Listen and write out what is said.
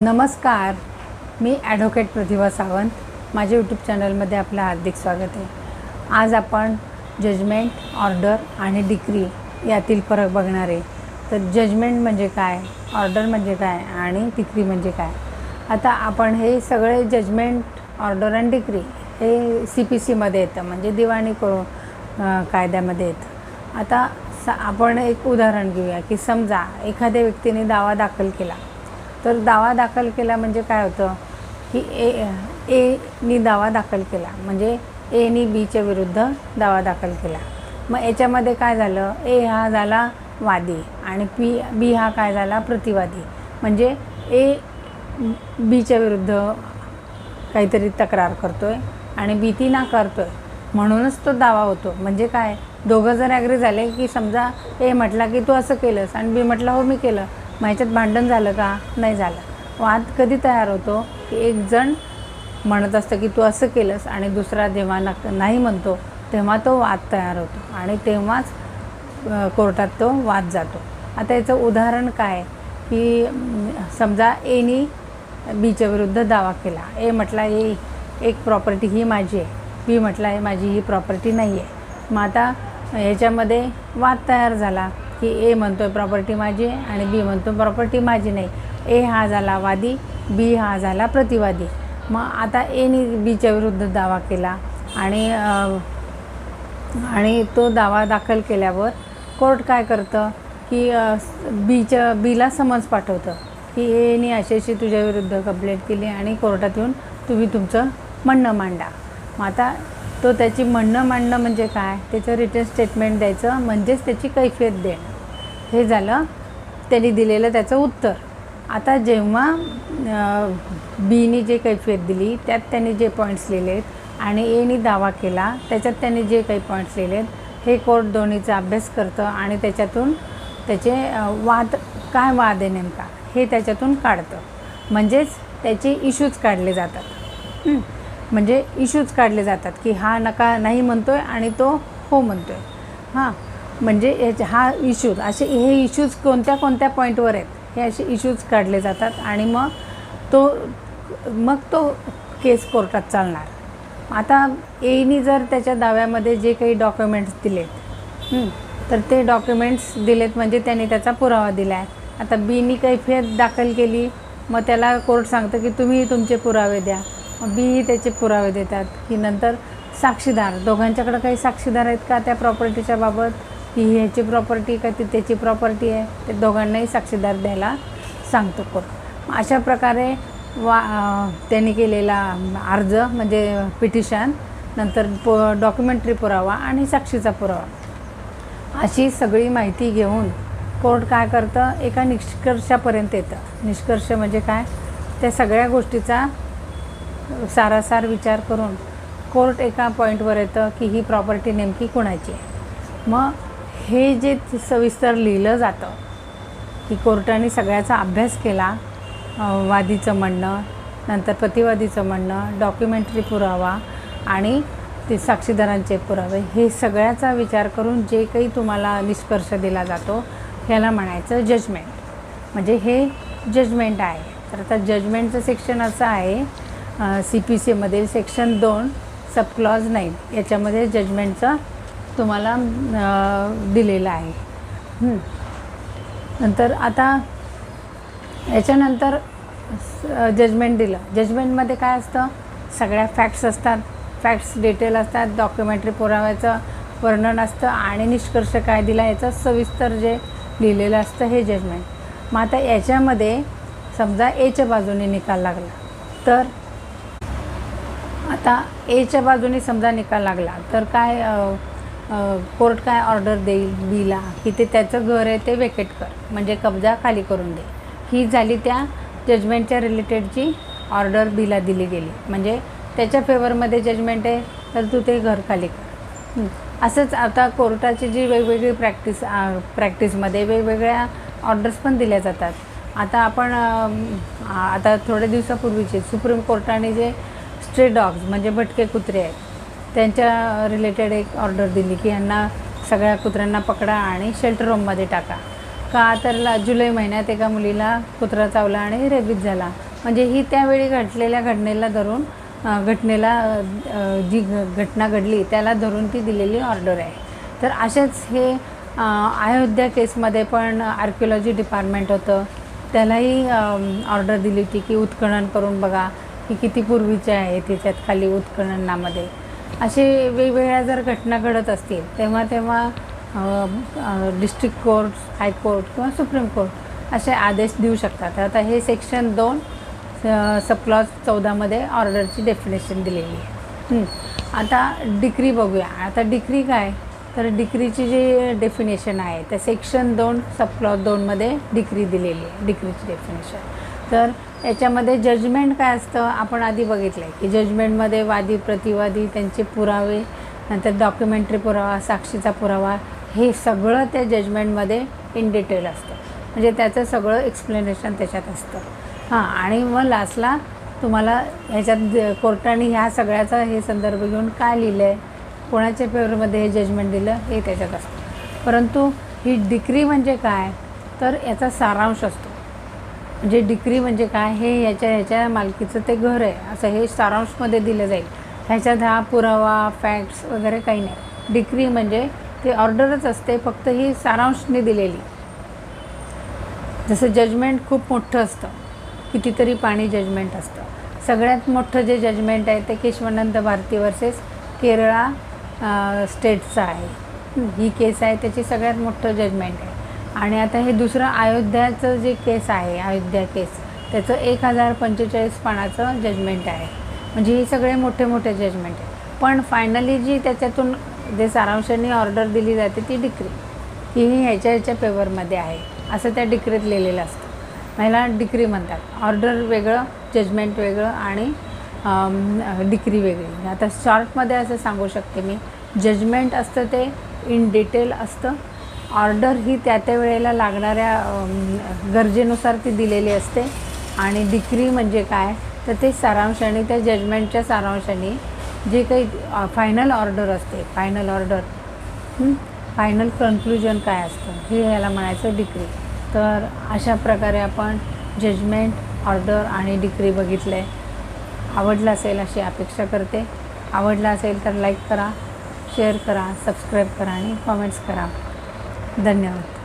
नमस्कार मी ॲडव्होकेट प्रतिभा सावंत. माझ्या यूट्यूब चॅनलमध्ये आपलं हार्दिक स्वागत आहे. आज आपण जजमेंट ऑर्डर आणि डिक्री यातील फरक बघणार आहे. तर जजमेंट म्हणजे काय ऑर्डर म्हणजे काय आणि डिक्री म्हणजे काय? आता आपण हे सगळे जजमेंट ऑर्डर आणि डिक्री हे सी पी सीमध्ये येतं म्हणजे दिवाणी करू कायद्यामध्ये येतं. आता स आपण एक उदाहरण घेऊया की समजा एखाद्या व्यक्तीने दावा दाखल केला. तर दावा दाखल केला म्हणजे काय होतं? की ए एनी दावा दाखल केला. म्हणजे एनी बीच्या विरुद्ध दावा दाखल केला. मग याच्यामध्ये काय झालं? ए हा झाला वादी आणि पी बी हा काय झाला? प्रतिवादी. म्हणजे ए बीच्या विरुद्ध काहीतरी तक्रार करतो आहे आणि बी ती ना आहे म्हणूनच तो दावा होतो. म्हणजे काय? दोघं जर ॲग्री झाले की समजा ए म्हटला की तू असं केलंस आणि बी म्हटलं हो मी केलं. मग ह्याच्यात भांडण झालं का? नाही झालं. वाद कधी तयार होतो? की एक जण म्हणत असतं की तू असं केलंस आणि दुसरा जेव्हा नक नाही म्हणतो तेव्हा तो वाद तयार होतो आणि तेव्हाच कोर्टात तो वाद जातो. आता याचं उदाहरण काय? की समजा एनी बीच्या विरुद्ध दावा केला. ए म्हटला ए एक प्रॉपर्टी ही माझी आहे. बी म्हटला आहे माझी ही प्रॉपर्टी नाही आहे. मग आता ह्याच्यामध्ये वाद तयार झाला. की ए म्हणतो आहे प्रॉपर्टी माझी आहे आणि बी म्हणतो प्रॉपर्टी माझी नाही. ए हा झाला वादी बी हा झाला प्रतिवादी. मग आता एनी बीच्या विरुद्ध दावा केला आणि आणि तो दावा दाखल केल्यावर कोर्ट काय करतं की बीच्या बीला समन्स पाठवतं की एनी अशी अशी तुझ्या विरुद्ध कंप्लेंट केली आणि कोर्टात येऊन तुम्ही तुमचं म्हणणं मांडा. मग आता तो त्याची म्हणणं मांडणं म्हणजे काय? त्याचं रिटर्न स्टेटमेंट द्यायचं म्हणजेच त्याची कैफियत देणं. हे झालं. त्यांनी दिलेलं त्याचं उत्तर. आता जेव्हा बीनी जे कैफियत दिली त्यात त्यांनी जे पॉईंट्स लिहिलेत आणि एनी दावा केला त्याच्यात त्यांनी जे काही पॉईंट्स लिहिलेत हे कोर्ट दोन्हीचा अभ्यास करतं आणि त्याच्यातून त्याचे वाद काय वाद आहे नेमका हे त्याच्यातून काढतं. म्हणजेच त्याचे इश्यूज काढले जातात. म्हणजे इश्यूज काढले जातात की हा नका नाही म्हणतो आहे आणि तो हो म्हणतो आहे हां म्हणजे याचे हा इश्यूज असे हे इश्यूज कोणत्या कोणत्या पॉईंटवर आहेत हे असे इश्यूज काढले जातात आणि मग तो मग तो केस कोर्टात चालणार. आता एनी जर त्याच्या दाव्यामध्ये जे काही डॉक्युमेंट्स दिलेत तर ते डॉक्युमेंट्स दिलेत म्हणजे त्याने त्याचा पुरावा दिला आहे आता बीनी कैफियत दाखल केली मग त्याला कोर्ट सांगतं की तुम्ही तुमचे पुरावे द्या. बी त्याचे पुरावे देतात की नंतर साक्षीदार. दोघांच्याकडं काही साक्षीदार आहेत का त्या प्रॉपर्टीच्या बाबत? की ह्याची प्रॉपर्टी का ती त्याची प्रॉपर्टी आहे? ते दोघांनाही साक्षीदार द्यायला सांगतो कोर्ट मग अशा प्रकारे वा त्यांनी केलेला अर्ज म्हणजे पिटिशन नंतर प डॉक्युमेंटरी पुरावा आणि साक्षीचा पुरावा. अशी सगळी माहिती घेऊन कोर्ट काय करतं? एका निष्कर्षापर्यंत येतं. निष्कर्ष म्हणजे काय? त्या सगळ्या गोष्टीचा सारासार विचार करून कोर्ट एका पॉईंटवर येतं की ही प्रॉपर्टी नेमकी कुणाची आहे. मग हे जे सविस्तर लिहिलं जातं की कोर्टाने सगळ्याचा अभ्यास केला वादीचं म्हणणं नंतर प्रतिवादीचं म्हणणं डॉक्युमेंटरी पुरावा आणि ते साक्षीदारांचे पुरावे हे सगळ्याचा विचार करून जे काही तुम्हाला निष्कर्ष दिला जातो ह्याला म्हणायचं जजमेंट म्हणजे हे जजमेंट आहे. तर आता जजमेंटचं सेक्शन असं आहे सी पी सीमधील सेक्शन दोन सबक्लॉज नाईन याच्यामध्ये जजमेंटचं तुम्हाला दिलेला दिलेलं आहे. नंतर आता याच्यानंतर जजमेंट दिलं. जजमेंटमध्ये काय असतं? सगळ्या फॅक्ट्स असतात. फॅक्ट्स डिटेल असतात. डॉक्युमेंटरी पुराव्याचं वर्णन असतं. आणि निष्कर्ष काय दिला? याचं सविस्तर जे लिहिलेलं असतं हे जजमेंट मग आता याच्यामध्ये समजा एच्या बाजूने निकाल लागला. तर आता एच्या बाजूने समजा निकाल लागला तर काय कोर्ट काय ऑर्डर देईल बीला की ते त्याचं घर आहे ते वेकेट कर म्हणजे कब्जा खाली करून दे. ही झाली त्या जजमेंटच्या रिलेटेडची ऑर्डर बीला दिली गेली. म्हणजे त्याच्या फेवरमध्ये जजमेंट आहे तर तू ते घर खाली कर. असंच आता कोर्टाची जी वेगवेगळी प्रॅक्टिस प्रॅक्टिसमध्ये वेगवेगळ्या ऑर्डर्स पण दिल्या जातात. आता आपण आता थोड्या दिवसापूर्वीचे सुप्रीम कोर्टाने जे स्ट्रे डॉग्स म्हणजे भटके कुत्रे आहेत त्यांच्या रिलेटेड एक ऑर्डर दिली की यांना सगळ्या कुत्र्यांना पकडा आणि शेल्टर रूममध्ये टाका. का तर ला जुलै महिन्यात एका मुलीला कुत्रा चावला आणि रेबीज झाला. म्हणजे ही त्यावेळी घडलेल्या घटनेला धरून घटनेला जी घ घटना घडली त्याला धरून ती दिलेली ऑर्डर आहे. तर असेच हे अयोध्या केसमध्ये पण आर्किओलॉजी डिपार्टमेंट होतं. त्यालाही ऑर्डर दिली होती की उत्खनन करून बघा. की किती पूर्वीचे आहे त्याच्यात खाली उत्खननामध्ये. असे वेगवेगळ्या जर घटना घडत असतील तेव्हा तेव्हा डिस्ट्रिक्ट कोर्ट हायकोर्ट किंवा सुप्रीम कोर्ट असे आदेश देऊ शकतात. आता हे सेक्शन दोन सबक्लॉज चौदामध्ये ऑर्डरची डेफिनेशन दिलेली आहे. आता डिक्री बघूया. आता डिक्री काय? तर डिक्रीची जी डेफिनेशन आहे तर सेक्शन दोन सबक्लॉज दोनमध्ये डिक्री दिलेली आहे डिक्रीची डेफिनेशन तर याच्यामध्ये जजमेंट काय असतं आपण आधी बघितलं आहे की जजमेंटमध्ये वादी प्रतिवादी त्यांचे पुरावे नंतर डॉक्युमेंटरी पुरावा साक्षीचा पुरावा हे सगळं त्या जजमेंटमध्ये इन डिटेल असतं. म्हणजे त्याचं सगळं एक्सप्लेनेशन त्याच्यात असतं. हां आणि मग लास्टला तुम्हाला ह्याच्यात कोर्टाने ह्या सगळ्याचा हे संदर्भ घेऊन काय लिहिलं आहे कोणाच्या फेवरमध्ये हे जजमेंट दिलं हे त्याच्यात असतं. परंतु ही डिक्री म्हणजे काय? तर याचा सारांश असतो. म्हणजे डिक्री म्हणजे काय हे याच्या ह्याच्या मालकीचं ते घर आहे. असं हे सारांशमध्ये दिलं जाईल. ह्याच्यात हा पुरावा फॅक्ट्स वगैरे काही नाही. डिक्री म्हणजे ते ऑर्डरच असते फक्त ही सारांशने दिलेली. जसं जजमेंट खूप मोठं असतं. कितीतरी पाणी जजमेंट असतं. सगळ्यात मोठं जे जजमेंट आहे ते केशवानंद भारती वर्सेस केरळा स्टेटचं आहे. ही केस आहे त्याची सगळ्यात मोठं जजमेंट आहे. आणि आता हे दुसरं अयोध्याचं जे केस आहे अयोध्या केस त्याचं एक हजार पंचेचाळीस पानाचं जजमेंट आहे. म्हणजे हे सगळे मोठे मोठे जजमेंट आहे. पण फायनली जी त्याच्यातून जे सारांशाने ऑर्डर दिली जाते ती डिक्री ही ह्याच्या ह्याच्या पेपरमध्ये आहे. असं त्या डिक्रीत लिहिलेलं असतं. महिला डिक्री म्हणतात. ऑर्डर वेगळं जजमेंट वेगळं आणि डिक्री वेगळी. आता शॉर्टमध्ये असं सांगू शकते मी. जजमेंट असतं ते इन डिटेल असतं. ऑर्डर ही त्या त्या वेळेला लागणाऱ्या गरजेनुसार ती दिलेली असते. आणि डिक्री म्हणजे काय? तर ते सारांशाने त्या जजमेंटच्या सारांशाने जे काही फायनल ऑर्डर असते फायनल ऑर्डर फायनल कन्क्लुजन काय असतं? हे याला म्हणायचं डिक्री. तर अशा प्रकारे आपण जजमेंट ऑर्डर आणि डिक्री बघितलं. आहे आवडलं असेल अशी अपेक्षा करते. आवडलं असेल तर लाईक करा शेअर करा सबस्क्राईब करा आणि कॉमेंट्स करा. ధన్యవాదాలు